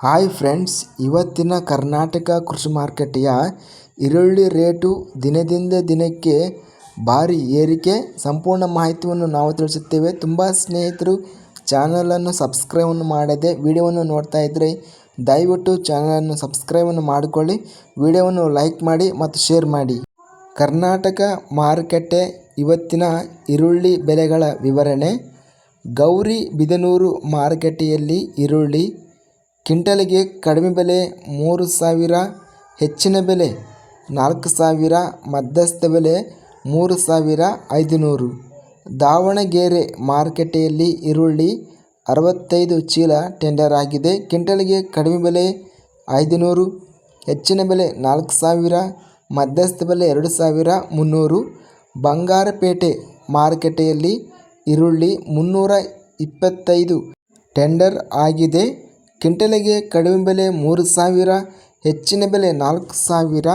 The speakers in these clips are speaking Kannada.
ಹಾಯ್ ಫ್ರೆಂಡ್ಸ್ ಇವತ್ತಿನ ಕರ್ನಾಟಕ ಕೃಷಿ ಮಾರುಕಟ್ಟೆಯ ಈರುಳ್ಳಿ ರೇಟು ದಿನದಿಂದ ದಿನಕ್ಕೆ ಭಾರಿ ಏರಿಕೆ. ಸಂಪೂರ್ಣ ಮಾಹಿತಿಯನ್ನು ನಾವು ತಿಳಿಸುತ್ತೇವೆ. ತುಂಬ ಸ್ನೇಹಿತರು ಚಾನಲನ್ನು ಸಬ್ಸ್ಕ್ರೈಬನ್ನು ಮಾಡದೆ ವಿಡಿಯೋವನ್ನು ನೋಡ್ತಾ ಇದ್ದರೆ ದಯವಿಟ್ಟು ಚಾನಲನ್ನು ಸಬ್ಸ್ಕ್ರೈಬನ್ನು ಮಾಡಿಕೊಳ್ಳಿ, ವಿಡಿಯೋವನ್ನು ಲೈಕ್ ಮಾಡಿ ಮತ್ತು ಶೇರ್ ಮಾಡಿ. ಕರ್ನಾಟಕ ಮಾರುಕಟ್ಟೆ ಇವತ್ತಿನ ಈರುಳ್ಳಿ ಬೆಲೆಗಳ ವಿವರಣೆ. ಗೌರಿ ಬಿದನೂರು ಮಾರುಕಟ್ಟೆಯಲ್ಲಿ ಈರುಳ್ಳಿ ಕ್ವಿಂಟಲಿಗೆ ಕಡಿಮೆ ಬೆಲೆ ಮೂರು ಸಾವಿರ, ಹೆಚ್ಚಿನ ಬೆಲೆ ನಾಲ್ಕು ಸಾವಿರ, ಮಧ್ಯಸ್ಥ ಬೆಲೆ ಮೂರು ಸಾವಿರ ಐದುನೂರು. ದಾವಣಗೆರೆ ಮಾರುಕಟ್ಟೆಯಲ್ಲಿ ಈರುಳ್ಳಿ ಅರವತ್ತೈದು ಚೀಲ ಟೆಂಡರ್ ಆಗಿದೆ. ಕ್ವಿಂಟಲಿಗೆ ಕಡಿಮೆ ಬೆಲೆ ಐದುನೂರು, ಹೆಚ್ಚಿನ ಬೆಲೆ ನಾಲ್ಕು ಸಾವಿರ, ಮಧ್ಯಸ್ಥ ಬೆಲೆ ಎರಡು ಸಾವಿರ ಮುನ್ನೂರು. ಬಂಗಾರಪೇಟೆ ಮಾರುಕಟ್ಟೆಯಲ್ಲಿ ಈರುಳ್ಳಿ ಮುನ್ನೂರ ಇಪ್ಪತ್ತೈದು ಟೆಂಡರ್ ಆಗಿದೆ. ಕ್ವಿಂಟಲಿಗೆ ಕಡಿಮೆ ಬೆಲೆ ಮೂರು ಸಾವಿರ, ಹೆಚ್ಚಿನ ಬೆಲೆ ನಾಲ್ಕು ಸಾವಿರ,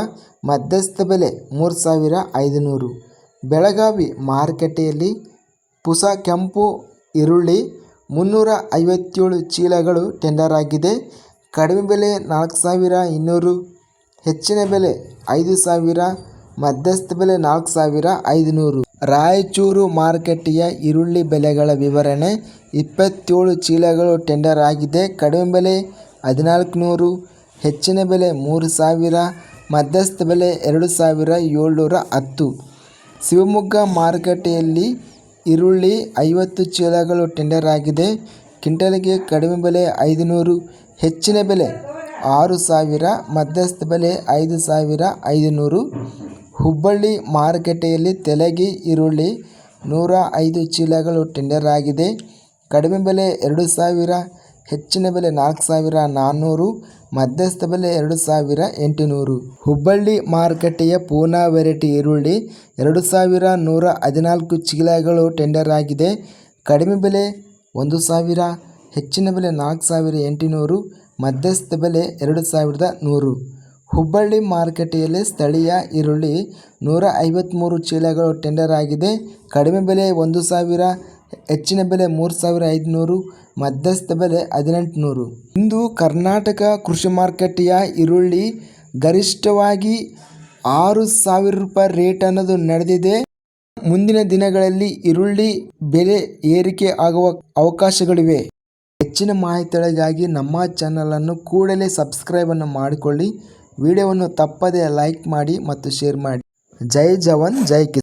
ಮಧ್ಯಸ್ಥ ಬೆಲೆ ಮೂರು ಸಾವಿರ ಐದುನೂರು. ಬೆಳಗಾವಿ ಮಾರುಕಟ್ಟೆಯಲ್ಲಿ ಪುಸ ಕೆಂಪು, ಈರುಳ್ಳಿ ಮುನ್ನೂರ ಐವತ್ತೇಳು ಚೀಲಗಳು ಟೆಂಡರ್ ಆಗಿದೆ. ಕಡಿಮೆ ಬೆಲೆ ನಾಲ್ಕು ಸಾವಿರ ಇನ್ನೂರು, ಹೆಚ್ಚಿನ ಬೆಲೆ ಐದು ಸಾವಿರ, ಮಧ್ಯಸ್ಥ ಬೆಲೆ ನಾಲ್ಕು ಸಾವಿರ ಐದುನೂರು. ರಾಯಚೂರು ಮಾರುಕಟ್ಟೆಯ ಈರುಳ್ಳಿ ಬೆಲೆಗಳ ವಿವರಣೆ. ಇಪ್ಪತ್ತೇಳು ಚೀಲಗಳು ಟೆಂಡರ್ ಆಗಿದೆ. ಕಡಿಮೆ ಬೆಲೆ ಹದಿನಾಲ್ಕು ನೂರು ಹೆಚ್ಚಿನ ಬೆಲೆ ಮೂರು ಸಾವಿರ, ಮಧ್ಯಸ್ಥ ಬೆಲೆ ಎರಡು ಸಾವಿರ ಏಳ್ನೂರ ಹತ್ತು. ಶಿವಮೊಗ್ಗ ಮಾರುಕಟ್ಟೆಯಲ್ಲಿ ಈರುಳ್ಳಿ ಐವತ್ತು ಚೀಲಗಳು ಟೆಂಡರ್ ಆಗಿದೆ. ಕ್ವಿಂಟಲ್ಗೆ ಕಡಿಮೆ ಬೆಲೆ ಐದುನೂರು, ಹೆಚ್ಚಿನ ಬೆಲೆ ಆರು ಸಾವಿರ, ಮಧ್ಯಸ್ಥ ಬೆಲೆ ಐದು ಸಾವಿರ ಐದುನೂರು. ಹುಬ್ಬಳ್ಳಿ ಮಾರುಕಟ್ಟೆಯಲ್ಲಿ ತೆಲಗಿ, ಈರುಳ್ಳಿ ನೂರ ಐದು ಚೀಲಗಳು ಟೆಂಡರ್ ಆಗಿದೆ. ಕಡಿಮೆ ಬೆಲೆ ಎರಡು ಸಾವಿರ, ಹೆಚ್ಚಿನ ಬೆಲೆ ನಾಲ್ಕು ಸಾವಿರ ನಾನ್ನೂರು, ಮಧ್ಯಸ್ಥ ಬೆಲೆ ಎರಡು ಸಾವಿರ ಎಂಟುನೂರು. ಹುಬ್ಬಳ್ಳಿ ಮಾರುಕಟ್ಟೆಯ ಪೂನಾ ವೆರೈಟಿ ಈರುಳ್ಳಿ ಎರಡು ಸಾವಿರ ನೂರ ಹದಿನಾಲ್ಕು ಚೀಲಗಳು ಟೆಂಡರ್ ಆಗಿದೆ. ಕಡಿಮೆ ಬೆಲೆ ಒಂದು ಸಾವಿರ, ಹೆಚ್ಚಿನ ಬೆಲೆ ನಾಲ್ಕು ಸಾವಿರ ಎಂಟುನೂರು, ಮಧ್ಯಸ್ಥ ಬೆಲೆ ಎರಡು ಸಾವಿರದ ನೂರು. ಹುಬ್ಬಳ್ಳಿ ಮಾರುಕಟ್ಟೆಯಲ್ಲಿ ಸ್ಥಳೀಯ ಈರುಳ್ಳಿ ನೂರ ಐವತ್ತ್ಮೂರು ಚೀಲಗಳು ಟೆಂಡರ್ ಆಗಿದೆ. ಕಡಿಮೆ ಬೆಲೆ ಒಂದು ಸಾವಿರ, ಹೆಚ್ಚಿನ ಬೆಲೆ ಮೂರು ಸಾವಿರ ಐದುನೂರು, ಮಧ್ಯಸ್ಥ ಬೆಲೆ ಹದಿನೆಂಟುನೂರು. ಇಂದು ಕರ್ನಾಟಕ ಕೃಷಿ ಮಾರುಕಟ್ಟೆಯ ಈರುಳ್ಳಿ ಗರಿಷ್ಠವಾಗಿ ಆರು ಸಾವಿರ ರೂಪಾಯಿ ರೇಟ್ ಅನ್ನೋದು ನಡೆದಿದೆ. ಮುಂದಿನ ದಿನಗಳಲ್ಲಿ ಈರುಳ್ಳಿ ಬೆಲೆ ಏರಿಕೆ ಆಗುವ ಅವಕಾಶಗಳಿವೆ. ಹೆಚ್ಚಿನ ಮಾಹಿತಿಗಳಿಗಾಗಿ ನಮ್ಮ ಚಾನಲನ್ನು ಕೂಡಲೇ ಸಬ್ಸ್ಕ್ರೈಬನ್ನು ಮಾಡಿಕೊಳ್ಳಿ. ವಿಡಿಯೋವನ್ನು ತಪ್ಪದೇ ಲೈಕ್ ಮಾಡಿ ಮತ್ತು ಶೇರ್ ಮಾಡಿ. ಜೈ ಜವಾನ್ ಜೈ ಕಿಸಾನ್.